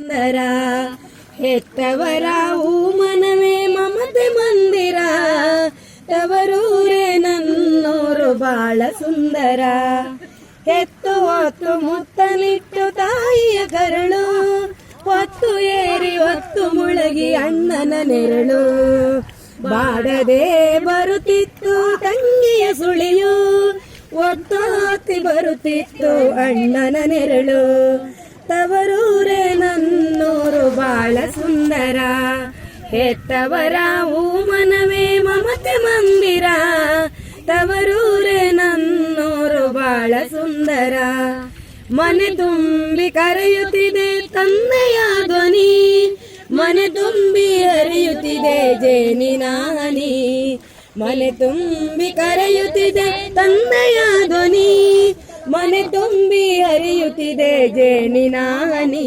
ಸುಂದರ, ಹೆತ್ತವರ ಮನವೇ ಮಮತೆ ಮಂದಿರ. ತವರೂರೇ ನನ್ನೂರು ಬಾಳ ಸುಂದರ. ಹೆತ್ತು ಹೊತ್ತು ಮುತ್ತಲಿಟ್ಟು ತಾಯಿಯ ಕರಳು. ಹೊತ್ತು ಏರಿ ಹೊತ್ತು ಮುಳಗಿ ಅಣ್ಣನ ನೆರಳು. ಬಾಡದೆ ಬರುತ್ತಿತ್ತು ತಂಗಿಯ ಸುಳಿಯು. ಒತ್ತಾತಿ ಬರುತ್ತಿತ್ತು ಅಣ್ಣನ ನೆರಳು. ನನ್ನೂರು ಬಾಳ ಸುಂದರ, ಹೆತ್ತವರ ಮನವೇ ಮಮತೆ ಮಂದಿರ, ತವರೂರೇ ನನ್ನೂರು ಬಾಳ ಸುಂದರ. ಮನೆ ತುಂಬಿ ಕರೆಯುತ್ತಿದೆ ತಂದೆಯ ಧ್ವನಿ, ಮನೆ ತುಂಬಿ ಹರಿಯುತ್ತಿದೆ ಜೇನಿನಾನಿ ಮನೆ ತುಂಬಿ ಕರೆಯುತ್ತಿದೆ ತಂದೆಯ ಧ್ವನಿ, ಮನೆ ತುಂಬಿ ಹರಿಯುತ್ತಿದೆ ಜೇನಿನಾನಿ